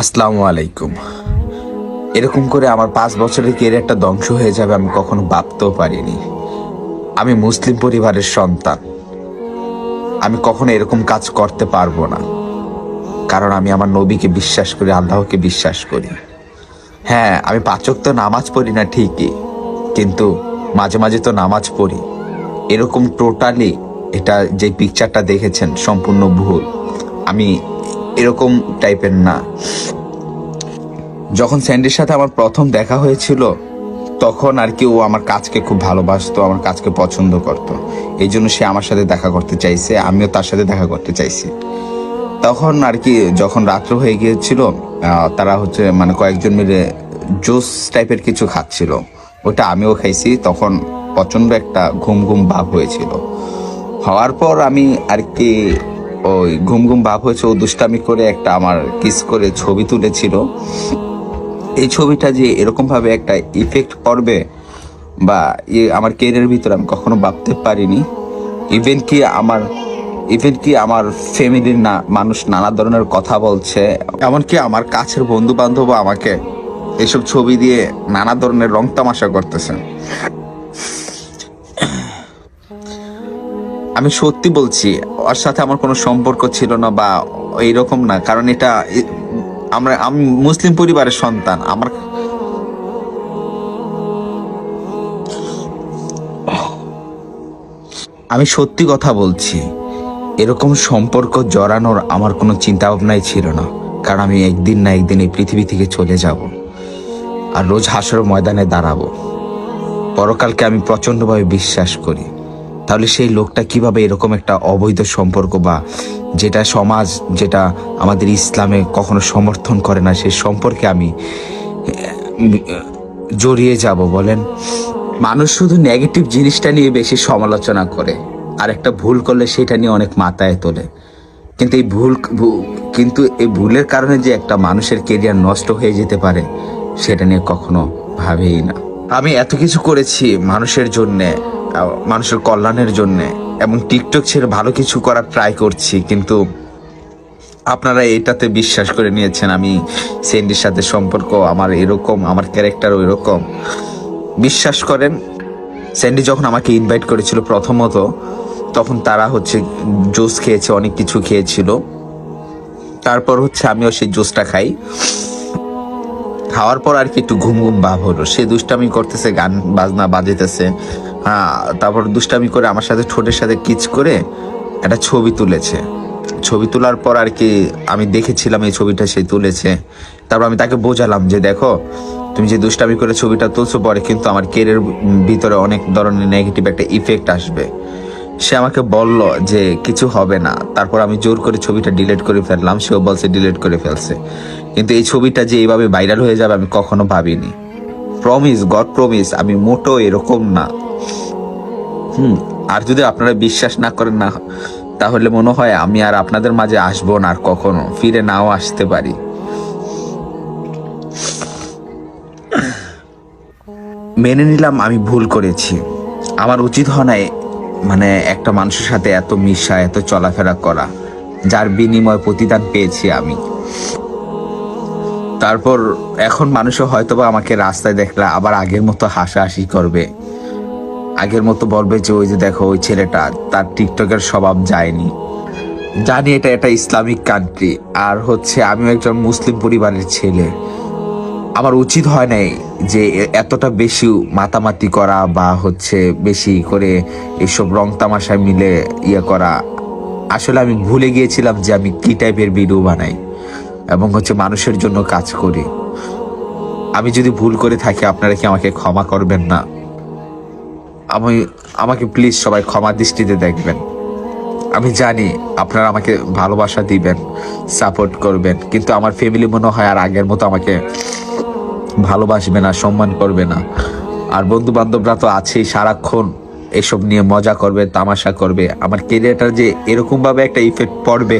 আসসালামু আলাইকুম। এরকম করে আমার পাঁচ বছরের কেরিয়ারটা ধ্বংস হয়ে যাবে আমি কখনো ভাবতেও পারিনি। আমি মুসলিম পরিবারের সন্তান। আমি কখনো এরকম কাজ করতে পারব না। কারণ আমি আমার নবীকে বিশ্বাস করি, আল্লাহকে বিশ্বাস করি। হ্যাঁ আমি পাচক তো নামাজ পড়ি না ঠিকই, কিন্তু মাঝে মাঝে তো নামাজ পড়ি। এরকম টোটালি এটা যে পিকচারটা দেখেছেন, সম্পূর্ণ ভুল। আমি এরকম টাইপের না। যখন স্যান্ডির সাথে আমার প্রথম দেখা হয়েছিল, তখন আর কি ও আমার কাজকে খুব ভালোবাসতো, আমার কাজকে পছন্দ করত। এই জন্য সে আমার সাথে দেখা করতে চাইছে, আমিও তার সাথে দেখা করতে চাইছি। তখন আর কি যখন রাত্র হয়ে গিয়েছিল তারা হচ্ছে মানে কয়েকজন মিলে জুস টাইপের কিছু খাচ্ছিল। ওটা আমিও খাইছি, তখন প্রচণ্ড একটা ঘুম ঘুম ভাব হয়েছিল। হওয়ার পর আমি আর কি ওই ঘুম ঘুম ভাব হয়েছে, ও দুষ্টামি করে একটা আমার কিস করে ছবি তুলেছিল। এই ছবিটা যে এরকম ভাবে একটা ইফেক্ট করবে বা ইয়ে আমার কেরিয়ার ভিতরে আমি কখনো ভাবতে পারিনি। ইভেন কি আমার ইভেন কি আমার ফ্যামিলির না, মানুষ নানা ধরনের কথা বলছে। এমনকি আমার কাছের বন্ধু বান্ধব আমাকে এসব ছবি দিয়ে নানা ধরনের রং তামাশা করতেছে। আমি সত্যি বলছি, ওর সাথে আমার কোনো সম্পর্ক ছিল না বা এইরকম না। কারণ এটা আমরা, আমি মুসলিম পরিবারের সন্তান, আমার আমি সত্যি কথা বলছি, এরকম সম্পর্ক জড়ানোর আমার কোনো চিন্তা ভাবনাই ছিল না। কারণ আমি একদিন না একদিন এই পৃথিবী থেকে চলে যাব আর রোজ হাসর ময়দানে দাঁড়াবো। পরকালকে আমি প্রচন্ডভাবে বিশ্বাস করি। তাহলে সেই লোকটা কীভাবে এরকম একটা অবৈধ সম্পর্ক বা যেটা সমাজ, যেটা আমাদের ইসলামে কখনো সমর্থন করে না সেই সম্পর্কে আমি জড়িয়ে যাব, বলেন। মানুষ শুধু নেগেটিভ জিনিসটা নিয়ে বেশি সমালোচনা করে, আর একটা ভুল করলে সেটা নিয়ে অনেক মাথায় তোলে। কিন্তু এই ভুল কিন্তু এই ভুলের কারণে যে একটা মানুষের কেরিয়ার নষ্ট হয়ে যেতে পারে, সেটা নিয়ে কখনো ভাবেই না। আমি এত কিছু করেছি মানুষের জন্যে মানুষের কল্যাণের জন্যে। এবং টিকটক ছেড়ে ভালো কিছু করার ট্রাই করছি, কিন্তু আপনারা এটাতে বিশ্বাস করে নিয়েছেন আমি সেন্ডির সাথে সম্পর্ক, আমার এরকম, আমার ক্যারেক্টারও এরকম। বিশ্বাস করেন স্যান্ডি যখন আমাকে ইনভাইট করেছিল প্রথমত, তখন তারা হচ্ছে জুস খেয়েছে, অনেক কিছু খেয়েছিল। তারপর হচ্ছে আমিও সেই জুসটা খাই। খাওয়ার পর আর কি একটু ঘুম ঘুম ভাব হলো। সে দুষ্টামি করতেছে, গান বাজনা বাজেতেছে তারপর দুষ্টামি করে আমার সাথে ঠোঁটের সাথে কিচ করে একটা ছবি তুলেছে। ছবি তোলার পর আর কি আমি দেখেছিলাম এই ছবিটা সে তুলেছে। তারপর আমি তাকে বোঝালাম যে দেখো, তুমি যে দুষ্টামি করে ছবিটা তুলছো পরে কিন্তু আমার কেরিয়ার ভিতরে অনেক ধরনের নেগেটিভ একটা ইফেক্ট আসবে। সে আমাকে বলল যে কিছু হবে না। তারপর আমি জোর করে ছবিটা ডিলিট করে ফেললাম, সেও বলছে ডিলিট করে ফেলছে। কিন্তু এই ছবিটা যে এইভাবে ভাইরাল হয়ে যাবে আমি কখনো ভাবিনি। প্রমিস গড প্রমিস আমি মোটো এরকম না। হুম, আর যদি আপনারা বিশ্বাস না করেন না, তাহলে মনে হয় আমি আর আপনাদের মাঝে আসব না আর কখনো, ফিরে নাও আসতে পারি। মেনে নিলাম আমি ভুল করেছি। আমার উচিত হয় না মানে একটা মানুষের সাথে এত মিশা, এত চলাফেরা করা, যার বিনিময় প্রতিদান পেয়েছি আমি। তারপর এখন মানুষও হয়তোবা আমাকে রাস্তায় দেখলে আবার আগের মতো হাসাহাসি করবে। আগের মতো বলবে যে ওই যে দেখো, ওই ছেলেটা, তার টিকটকের স্বভাব যায়নি। জানি এটা একটা ইসলামিক কান্ট্রি আর হচ্ছে আমিও একজন মুসলিম পরিবারের ছেলে। আমার উচিত হয় নাই যে এতটা বেশি মাতামাতি করা বা হচ্ছে বেশি করে এসব রং তামাশায় মিলে ইয়ে করা। আসলে আমি ভুলে গিয়েছিলাম যে আমি কি টাইপের ভিডিও বানাই এবং হচ্ছে মানুষের জন্য কাজ করি। আমি যদি ভুল করে থাকি, আপনারা কি আমাকে ক্ষমা করবেন না? আমি, আমাকে প্লিজ সবাই ক্ষমা দৃষ্টিতে দেখবেন। আমি জানি আপনারা আমাকে ভালোবাসা দিবেন সাপোর্ট করবেন, কিন্তু আমার ফ্যামিলি মনে হয় আর আগের মতো আমাকে ভালোবাসবে না, সম্মান করবে না। আর বন্ধু বান্ধবরা তো আছেই, সারাক্ষণ এসব নিয়ে মজা করবে, তামাশা করবে। আমার কেরিয়ারটা যে এরকমভাবে একটা ইফেক্ট পড়বে